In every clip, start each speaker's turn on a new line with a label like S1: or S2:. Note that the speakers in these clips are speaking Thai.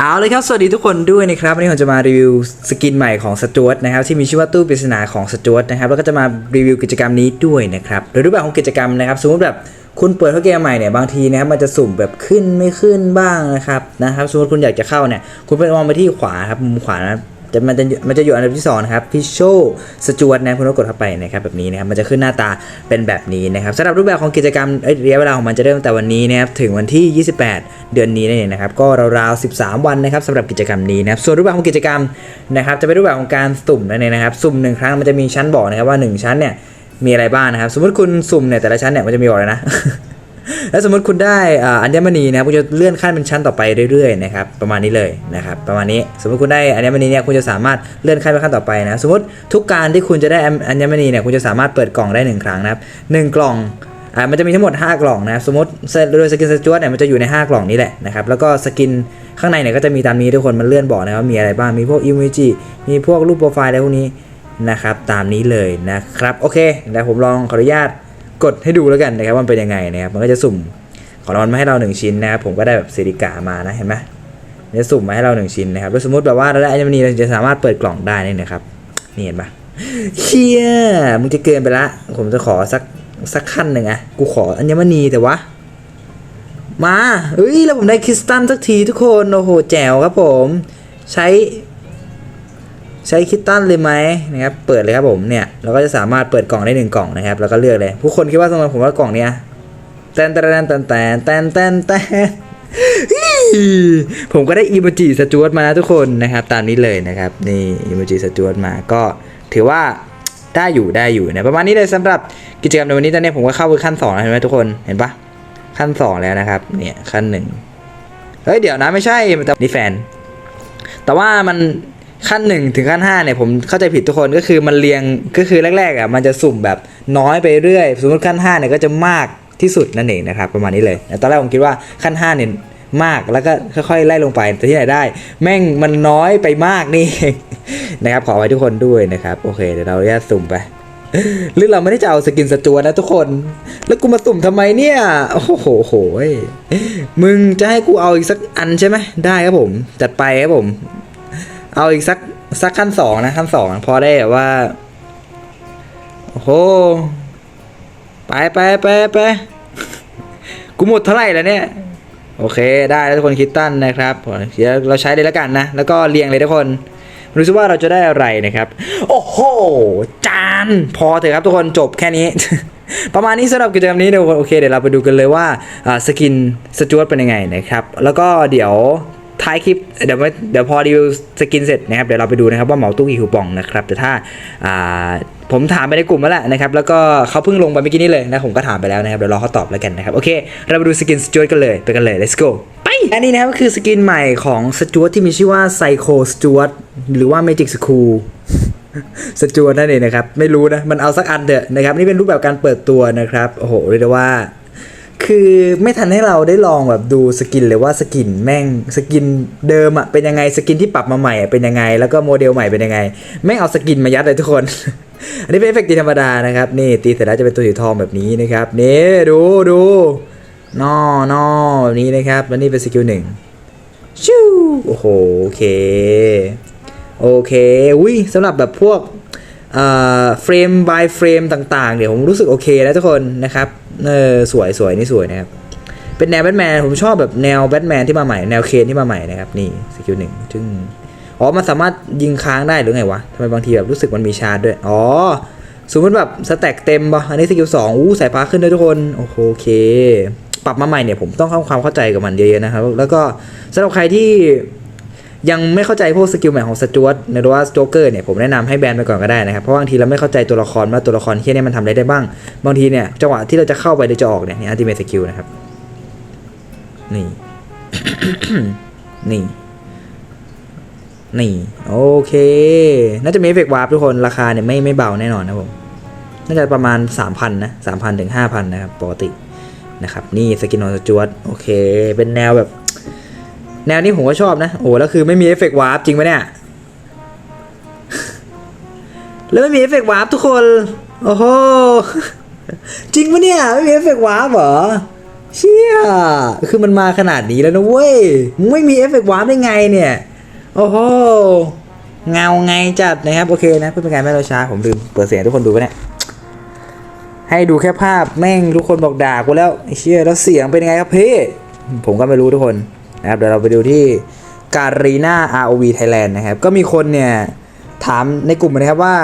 S1: เอาเลยครับ สวัสดีทุกคนด้วยนะครับ วันนี้ผมจะมารีวิวสกินใหม่ของสจวตนะครับ ที่มีชื่อว่าตู้ปริศนาของสจวตนะครับ แล้วก็จะมารีวิวกิจกรรมนี้ด้วยนะครับ โดยรูปแบบของกิจกรรมนะครับ สมมติแบบคุณเปิดเข้าเกมใหม่เนี่ย บางทีนะครับ มันจะสุ่มแบบขึ้นไม่ขึ้นบ้างนะครับ นะครับ สมมติคุณอยากจะเข้าเนี่ย คุณไปมองไปที่ขวาครับ มุมขวานะ จะมันจะมันจะอยู่อันดับที่2นะครับพิชโชสจวตนะคุณก็กดเข้าไปนะครับแบบนี้นะครับมันจะขึ้นหน้าตาเป็นแบบนี้นะครับสำหรับรูปแบบของกิจกรรมเอ้ยระยะเวลาของมันจะเริ่มตั้งแต่วันนี้นะครับถึงวันที่ 28 เดือนนี้นั่นเองนะครับก็ราวๆ13 วันนะครับสำหรับกิจกรรมนี้นะครับส่วนรูปแบบของกิจกรรมนะครับจะเป็นรูปแบบของการสุ่มนั่นเองนะครับสุ่มหนึ่งครั้งมันจะมีชั้นบอกนะครับว่า 1 ชั้นเนี่ยมีอะไรบ้างนะครับ สมมติคุณสุ่มเนี่ยแต่ละชั้นเนี่ยมันจะมีบอกเลยนะ แล้วสมมติคุณได้อัญมณีนะครับคุณจะเลื่อนขั้นเป็นชั้นต่อไปเรื่อยๆนะครับประมาณนี้เลยนะครับประมาณนี้สมมติคุณได้อัญมณีเนี่ยคุณจะสามารถเลื่อนขั้นไปขั้นต่อไปนะสมมติทุกการที่คุณจะได้อัญมณีเนี่ยคุณจะสามารถเปิดกล่องได้หนึ่งครั้งนะครับหนึ่งกล่องอ่ามันจะมีทั้งหมด 5 กล่องนะครับสมมติโดยสกินสจวตเนี่ยมันจะอยู่ใน 5 กล่องนี้แหละนะครับแล้วก็สกินข้างในเนี่ยก็จะมีตามนี้ทุกคนมันเลื่อนบอกนะครับว่ามีอะไรบ้างมีพวกอิมจิมีพวกรูปโปรไฟล์อะไรพวกนี้นะครับตามนี้เลยนะครับโอเคเดี๋ยวผมลองขออนุญาต กดให้ดูแล้วกันนะครับว่ามันเป็นยังไงนะครับมันก็จะสุ่มของรางวัลมาให้เรา 1 ชิ้นนะครับผมก็ได้แบบเซริกามานะเห็นไหมจะสุ่มมาให้เรา 1 ชิ้นนะครับแล้วสมมติแบบว่าเราได้อัญมณีเราจะสามารถเปิดกล่องได้นี่นะครับนี่เห็นปะเชี่ยมึงจะเกินไปละ ผมจะขอสักสักขั้นหนึ่งอะกูขออัญมณีแต่วะมาเฮ้ยแล้วผมได้คริสตัลสักทีทุกคน โอ้โห แจ๋วครับผม ใช้ ใช้คริสตัลเลยไหมนะครับเปิดเลยครับผมเนี่ยเราก็จะสามารถเปิดกล่องได้หนึ่งกล่องนะครับแล้วก็เลือกเลย ผู้คนคิดว่าสำหรับผมว่ากล่องเนี้ยแตนแตนแตนแตนแตนแตนแตนผมก็ได้อีโมจิสจวตมานะทุกคนนะครับ ตามนี้เลยนะครับนี่อีโมจิสจวตมาก็ถือว่าได้อยู่ได้อยู่นะประมาณนี้เลยสำหรับกิจกรรมในวันนี้ตอนนี้ผมก็เข้าไปขั้น2แล้วเห็นไหมทุกคนเห็นปะขั้น 2 แล้วนะครับเนี่ยขั้นหนึ่งเฮ้ยเดี๋ยวนะไม่ใช่แต่นี่แฟน แต่ว่ามัน ขั้นหนึ่งถึงขั้น5เนี่ยผมเข้าใจผิดทุกคนก็คือมันเรียงก็คือแรกๆอะมันจะสุ่มแบบน้อยไปเรื่อย สมมติขั้น5เนี่ยก็จะมากที่สุดนั่นเองนะครับประมาณนี้เลยตอนแรกผมคิดว่าขั้น5เนี่ยมากแล้วก็ค่อยๆไล่ลงไปแต่ที่ไหนได้ แม่งมันน้อยไปมากนี่นะครับขอไว้ทุกคนด้วยนะครับโอเคเดี๋ยวเราแยกสุ่มไปหรือเราไม่ได้จะเอาสกินสจวตนะทุกคน แล้วกูมาสุ่มทำไมเนี่ย โอ้โหโหยมึงจะให้กูเอาอีกสักอันใช่ไหมได้ครับผม จัดไปครับผม เอาอีกสักสักขั้นสองนะขั้นสองพอได้แบบว่า โอ้โห ไปไปไปไปกูหมดเท่าไหร่แล้วเนี่ย โอเคได้ทุกคนคิดตั้นนะครับเดี๋ยวเราใช้เลยแล้วกันนะ แล้วก็เรียงเลยทุกคนรู้สึกว่าเราจะได้อะไรนะครับ โอ้โห จาน พอเถอะครับทุกคนจบแค่นี้ ประมาณนี้สำหรับกิจกรรมนี้เดี๋ยวโอเคเดี๋ยวเราไปดูกันเลยว่าอ่าสกินสจวตเป็นยังไงนะครับ แล้วก็เดี๋ยว ท้ายคลิปเดี๋ยวเดี๋ยวพอรีวิวสกินเสร็จนะครับเดี๋ยวเราไปดูนะครับว่าเหมาตู้กี่คูปองนะครับแต่ถ้าผมถามไปในกลุ่มแล้วแหละนะครับแล้วก็เขาเพิ่งลงไปเมื่อกี้นี้เลยนะผมก็ถามไปแล้วนะครับเดี๋ยวรอเขาตอบแล้วกันนะครับโอเคเราไปดูสกินสจวตกันเลยไปกันเลย let's go ไปอันนี้นะครับก็คือสกินใหม่ของสจวตที่มีชื่อว่าไซโคสจวตหรือว่า Magic School สจวตนั่นเองนะครับไม่รู้นะมันเอาสักอันเถอะนะครับนี่เป็นรูปแบบการเปิดตัวนะครับโอ้โหเรียกได้ว่า คือไม่ทันให้เราได้ลองแบบดูสกินเลยว่าสกินแม่งสกินเดิมอะเป็นยังไงสกินที่ปรับมาใหม่อะเป็นยังไง แล้วก็โมเดลใหม่เป็นยังไงไม่งเอาสกินมายัดเลยทุกคน อันนี้เป็นเอฟเฟกต์ตีธรรมดานะครับนี่ตีเสร็จแล้วจะเป็นตัวสีทองแบบนี้นะครับนี่ดูดูนอนอแบบนี้นะครับแล้วนี่เป็นสกิลหนึ่งชิวโอ้โหโอเคโอเคอุ้ยสำหรับแบบพวกเฟรม by เฟรมต่างๆ เดี๋ยวผมรู้สึกโอเคแล้วทุกคนนะครับ เออสวยสวยนี่สวยนะครับ เป็นแนวแบทแมนผมชอบแบบแนวแบทแมนที่มาใหม่แนวเคนที่มาใหม่นะครับนี่สกิลหนึ่งซึ่งอ๋อมันสามารถยิงค้างได้หรือไงวะทำไมบางทีแบบรู้สึกมันมีชาร์จด้วย อ๋อสมมติแบบสแต็กเต็มป่ะอันนี้สกิลสองอู้สายฟ้าขึ้นด้วยทุกคนโอเค ปรับมาใหม่เนี่ยผมต้องทำความเข้าใจกับมันเยอะๆนะครับ แล้วก็สำหรับใครที่ ยังไม่เข้าใจพวกสกิลใหม่ของสจวตหรือว่าสโจเกอร์เนี่ยผมแนะนำให้แบนไปก่อนก็ได้นะครับ เพราะบางทีเราไม่เข้าใจตัวละครว่าตัวละครที่นี่มันทำอะไรได้บ้าง บางทีเนี่ยจังหวะที่เราจะเข้าไปหรือจะออกเนี่ยนี่อัลติเมทสกิลนะครับ นี่ นี่ นี่ โอเค น่าจะมีเอฟเฟกต์วาร์ปทุกคนราคาเนี่ยไม่ไม่เบาแน่นอนนะผม น่าจะประมาณ 3,000 นะ 3,000 ถึง 5,000 นะครับ ปกตินะครับ นี่สกินของสจวตโอเค เป็นแนวแบบ แนวนี้ผมก็ชอบนะ โอ้แล้วคือไม่มีเอฟเฟกต์วาร์ปจริงไหมเนี่ย แล้วไม่มีเอฟเฟกต์วาร์ปทุกคน โอ้โห จริงปะเนี่ย ไม่มีเอฟเฟกต์วาร์ปเหรอ เชี่ย คือมันมาขนาดนี้แล้วนะเว้ย ไม่มีเอฟเฟกต์วาร์ปได้ไงเนี่ย โอ้โห เงาไงจัดนะครับ โอเคนะเพื่อเป็นการไม่รอช้าผมลืมเปิดเสียงทุกคนดูไปเนี่ยให้ดูแค่ภาพแม่งทุกคนบอกด่ากูแล้วเชี่ยแล้วเสียงเป็นยังไงครับพี่ ผมก็ไม่รู้ทุกคน นะครับเดี๋ยวเราไปดูที่การีนา ROV Thailand นะครับ ก็มีคนเนี่ยถามในกลุ่มนะครับว่า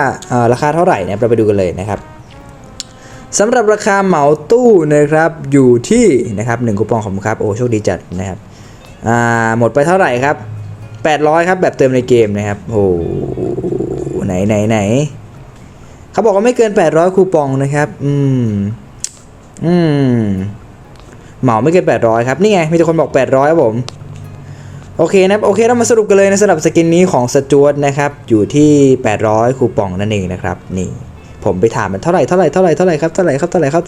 S1: ราคาเท่าไหร่นะครับเราไปดูกันเลยนะครับสำหรับราคาเหมาตู้นะครับอยู่ที่นะครับหนึ่งคูปองของผมครับโอ้โชคดีจัดนะครับหมดไปเท่าไหร่ครับ 800 ครับแบบเติมในเกมนะครับโอ้ไหนไหนไหนเขาบอกว่าไม่เกิน 800 คูปองนะครับ อืม อืม เหมาไม่เกิน800 ครับ นี่ไง มีแต่คนบอก 800ครับผม โอเคนับโอเคเรามาสรุปกันเลยนะสำหรับสกินนี้ของสจวตนะครับ อยู่ที่ 800 คูปองนั่นเองนะครับ นี่ ผมไปถามมันเท่าไหร่เท่าไหร่เท่าไหร่เท่าไหร่ครับเท่าไหร่ครับเท่าไหร่ครับ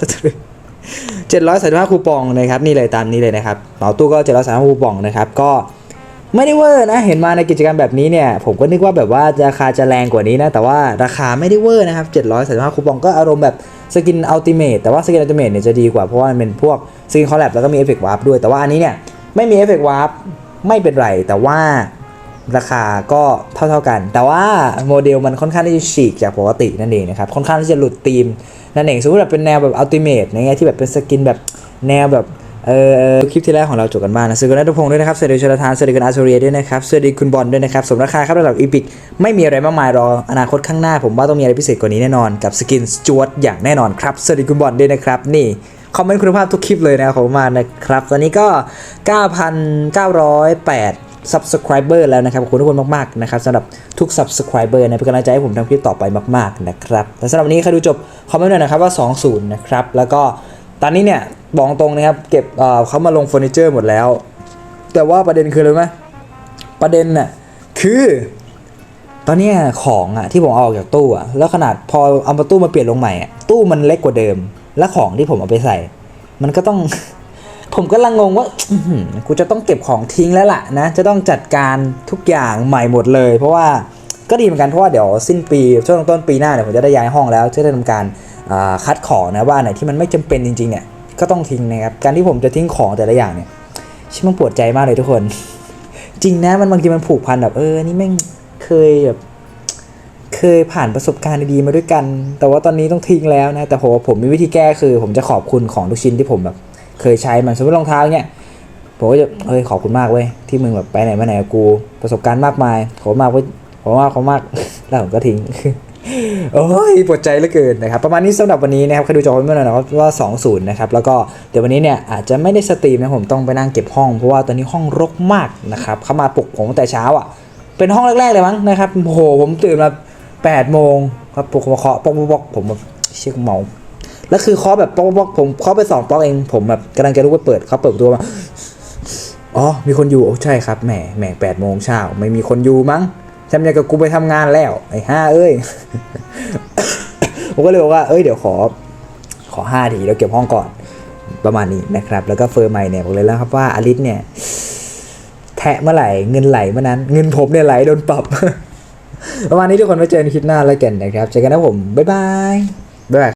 S1: เจ็ดร้อยสามสิบห้าคูปองนะครับ นี่เลยตามนี้เลยนะครับเหมาตู้ก็เจ็ดร้อยสามสิบห้าคูปองนะครับก็ ไม่ได้เวอร์นะ เห็นมาในกิจกรรมแบบนี้เนี่ย ผมก็นึกว่าแบบว่าราคาจะแรงกว่านี้นะ แต่ว่าราคาไม่ได้เวอร์นะครับเจ็ดร้อยสามาคูปองก็อารมณ์แบบสกินอัลติเมทแต่ว่าสกินอัลติเมทเนี่ยจะดีกว่า เพราะว่ามันเป็นพวกสกินคอลแลบแล้วก็มีเอฟเฟกต์วาร์ปด้วย แต่ว่าอันนี้เนี่ยไม่มีเอฟเฟกต์วาร์ปไม่เป็นไร แต่ว่าราคาก็เท่าๆกัน แต่ว่าโมเดลมันค่อนข้างที่จะฉีกจากปกตินั่นเองนะครับ ค่อนข้างที่จะหลุดธีมนั่นเองสมมติแบบเป็นแนวแบบอัลติเมทในแง่ที่แบบเป็นสกินแบบแนวแบบ เออคลิปที่แรกของเราจบกันบ้างนะสวัสดีคุณนัทพงศ์ด้วยนะครับสวัสดีชลทานสวัสดีคุณอาร์โซเรียด้วยนะครับสวัสดีคุณบอลด้วยนะครับสมราคาครับระดับอีพิกไม่มีอะไรมากมายรออนาคตข้างหน้า ผมว่าต้องมีอะไรพิเศษกว่านี้แน่นอนกับสกินสจวตอย่างแน่นอนครับสวัสดีคุณบอลด้วยนะครับนี่คอมเมนต์คุณภาพทุกคลิปเลยนะขอบคุณมากนะครับตอนนี้ก็ 9,908 subscriber แล้วนะครับขอบคุณทุกคนมากๆนะครับสำหรับทุก subscriber นะเป็นกำลังใจให้ผมทำคลิปต่อไปมาก ๆ นะครับและสำหรับวันนี้ใครดูจบคอมเมนต์หน่อยนะครับว่า 20 นะครับ แล้วก็ตอนนี้เนี่ย บอกตรงนะครับเก็บเขามาลงเฟอร์นิเจอร์หมดแล้ว แต่ว่าประเด็นคืออะไรไหมประเด็นน่ะคือตอนนี้ของอะที่ผมเอาออกจากตู้อะแล้วขนาดพอเอามาตู้มาเปลี่ยนลงใหม่อะตู้มันเล็กกว่าเดิม และของที่ผมเอาไปใส่ มันก็ต้อง ผมก็ลังงงว่ากูจะต้องเก็บของทิ้งแล้วล่ะนะ จะต้องจัดการทุกอย่างใหม่หมดเลย เพราะว่าก็ดีเหมือนกันเพราะว่าเดี๋ยวสิ้นปีช่วงต้นปีหน้าเดี๋ยวผมจะได้ย้ายห้องแล้วจะได้ทำการคัดของนะว่าอันไหนที่มันไม่จำเป็นจริงๆเนี่ย ก็ต้องทิ้งนะครับ การที่ผมจะทิ้งของแต่ละอย่างเนี่ยชิมันปวดใจมากเลยทุกคน จริงนะมันบางทีมันผูกพันแบบเออ นี่แม่งเคยแบบเคยผ่านประสบการณ์ดีๆมาด้วยกัน แต่ว่าตอนนี้ต้องทิ้งแล้วนะ แต่ผมผมมีวิธีแก้คือ ผมจะขอบคุณของทุกชิ้นที่ผมแบบ เคยใช้มันสมมติรองเท้าเนี่ยผมก็จะเฮ้ยขอบคุณมากเว้ยที่มึงแบบไปไหนมาไหนกับกู ประสบการณ์มากมายขอบมากเว้ยขอบมากขอบมากแล้วผมก็ทิ้ง โอ้ยปวดใจเหลือเกินนะครับ ประมาณนี้สำหรับวันนี้นะครับใครดูจอเมื่อไหร่นะครับว่า2-0นะครับแล้วก็เดี๋ยววันนี้เนี่ยอาจจะไม่ได้สตรีมนะผมต้องไปนั่งเก็บห้องเพราะว่าตอนนี้ห้องรกมากนะครับเข้ามาปลุกผมตั้งแต่เช้าอะเป็นห้องแรกๆเลยมั้งนะครับโอ้โหผมตื่นมา8โมงครับปลุกมาเคาะปอกปอกผมแบบเชี่ยเมาแล้วคือเคาะแบบปอกปอกผมเคาะไปสองปอกเองผมแบบกำลังจะลุกไปเปิดเขาเปิดประตูมาอ๋อมีคนอยู่โอ้ใช่ครับแหมแหมแปดโมงเช้าไม่มีคนอยู่มั้ง จำยังกับกูไปทำงานแล้ว ไอ้ห้าเอ้ย ผมก็เลยบอกว่า เอ้ย เดี๋ยวขอ ขอห้าทีแล้วเก็บห้องก่อน ประมาณนี้นะครับ แล้วก็เฟอร์ไมเนี่ยบอกเลยแล้วครับว่าอลิสเนี่ย แทะเมื่อไหร่เงินไหลเมื่อนั้น เงินผมเนี่ยไหลโดนปรับ ประมาณนี้ทุกคนไว้เจอกันคลิปหน้าแล้วกันนะครับ เจอกันนะผม บ๊ายบาย บ๊ายบาย